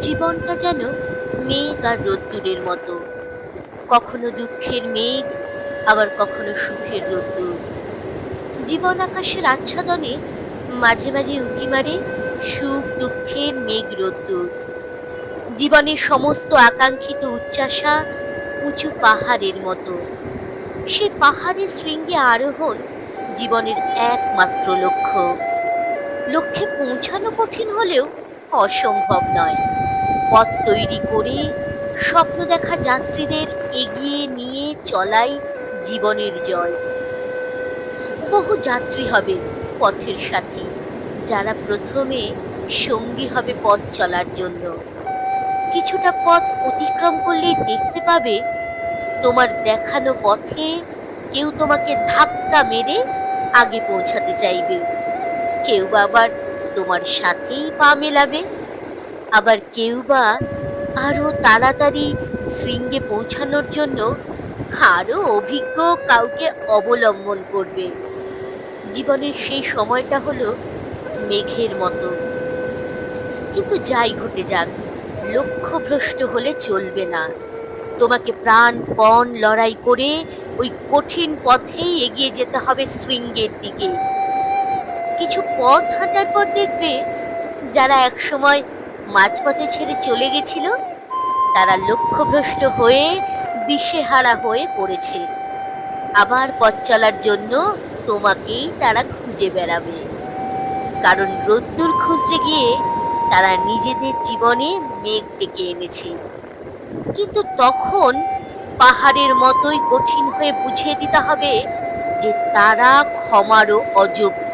জীবনটা যেন মেঘ আর রোদ্দুরের মতো। কখনো দুঃখের মেঘ, আবার কখনো সুখের রোদ্দুর। জীবন আকাশের আচ্ছাদনে মাঝে মাঝে উঁকি মারে সুখ, দুঃখের মেঘ, রোদ্দুর। জীবনের সমস্ত আকাঙ্ক্ষিত উচ্চাসা উঁচু পাহাড়ের মতো। সে পাহাড়ের শৃঙ্গে আরোহণ জীবনের একমাত্র লক্ষ্য। লক্ষ্যে পৌঁছানো কঠিন হলেও অসম্ভব নয়। পথ তৈরি করে স্বপ্ন দেখা যাত্রীদের এগিয়ে নিয়ে চলাই জীবনের জয় বহু যাত্রী হবে পথের সাথী, যারা প্রথমে সঙ্গী হবে পথ চলার জন্য। কিছুটা পথ অতিক্রম করলেই দেখতে পাবে, তোমার দেখানো পথে কেউ তোমাকে ধাক্কা মেরে আগে পৌঁছাতে চাইবে। কেউ আবার তোমার সাথেই পা মেলাবে। আবার কেউ বা আরও তাড়াতাড়ি শৃঙ্গে পৌঁছানোর জন্য আরও অভিজ্ঞ কাউকে অবলম্বন করবে। জীবনের সেই সময়টা হলো মেঘের মতো। কিন্তু যাই ঘটে যাক, লক্ষ্যভ্রষ্ট হলে চলবে না। তোমাকে প্রাণপণ লড়াই করে ওই কঠিন পথেই এগিয়ে যেতে হবে শৃঙ্গের দিকে। কিছু পথ হাঁটার পর দেখবে যারা একসময় মাঝপথে ছেড়ে চলে গেছিল, তারা লক্ষ্যভ্রষ্ট হয়ে দিশেহারা হয়ে পড়েছে। আবার পথ চলার জন্য তোমাকেই তারা খুঁজে বেড়াবে। কারণ রোদ্দুর খুঁজতে গিয়ে তারা নিজেদের জীবনে মেঘ ডেকে এনেছে। কিন্তু তখন পাহাড়ের মতোই কঠিন হয়ে বুঝিয়ে দিতে হবে যে তারা ক্ষমারও অযোগ্য।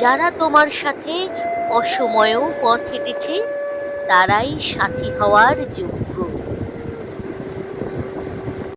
যারা তোমার সাথে অসময়েও পথ হেঁটেছে তারাই সাথী হওয়ার যোগ্য।